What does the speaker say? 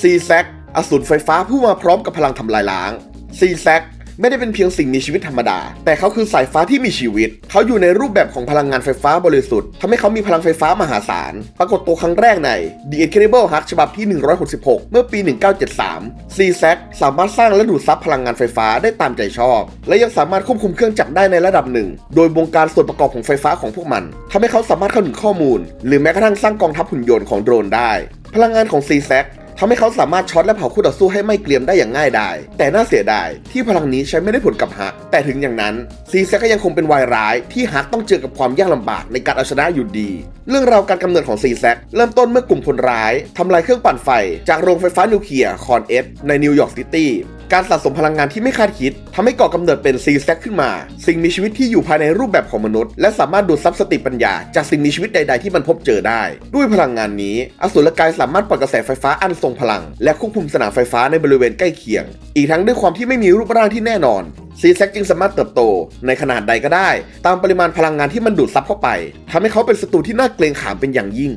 ซีแซกอสูรไฟฟ้าผู้มาพร้อมกับพลังทำลายล้างซีแซกไม่ได้เป็นเพียงสิ่งมีชีวิตธรรมดา แต่เขาคือสายฟ้าที่มีชีวิต เขาอยู่ในรูปแบบของพลังงานไฟฟ้าบริสุทธิ์ทำให้เขามีพลังไฟฟ้ามหาศาล ปรากฏตัวครั้งแรกใน The Incredible Hulk ฉบับที่ 166 เมื่อปี 1973 ซีแซกสามารถสร้างและดูดซับพลังงานไฟฟ้าได้ตามใจชอบ และยังสามารถควบคุมเครื่องจักรได้ในระดับหนึ่ง โดยบงการส่วนประกอบของไฟฟ้าของพวกมันทำให้เขาสามารถเข้าถึงข้อมูล หรือแม้กระทั่งสร้างกองทัพหุ่นยนต์ของโดรนได้ พลังงานของซีแซก ทำให้เขาสามารถช็อตและเผาคู่ต่อสู้ให้ไม่เกรียมได้อย่างง่ายดาย แต่น่าเสียดายที่พลังนี้ใช้ไม่ได้ผลกับฮัก แต่ถึงอย่างนั้นซีแซกก็ยังคงเป็นวายร้ายที่ฮักต้องเจอกับความยากลำบากในการเอาชนะอยู่ดี เรื่องราวการกำเนิดของซีแซกเริ่มต้นเมื่อกลุ่มคนร้ายทำลายเครื่องปั่นไฟ จากโรงไฟฟ้านิวเคลียร์คอนเอสในนิวยอร์กซิตี้การสะสมพลังงานที่ไม่คาดคิดทำให้ก่อกำเนิดเป็นซีแซกขึ้นมา สิ่งมีชีวิตที่อยู่ภายในรูปแบบของมนุษย์ และสามารถดูดซับสติปัญญา จากสิ่งมีชีวิตใด ๆ ที่มันพบเจอได้ ด้วยพลังงานนี้ อสูรกายสามารถปล่อยกระแสไฟฟ้าอันทรงพลัง และควบคุมสนามไฟฟ้าในบริเวณใกล้เคียง อีกทั้งด้วยความที่ไม่มีรูปร่างที่แน่นอนซีแซกจึงสามารถเติบโตในขนาดใดก็ได้ ตามปริมาณพลังงานที่มันดูดซับเข้าไปทำให้เขาเป็นศัตรูที่น่าเกรงขามเป็นอย่างยิ่ง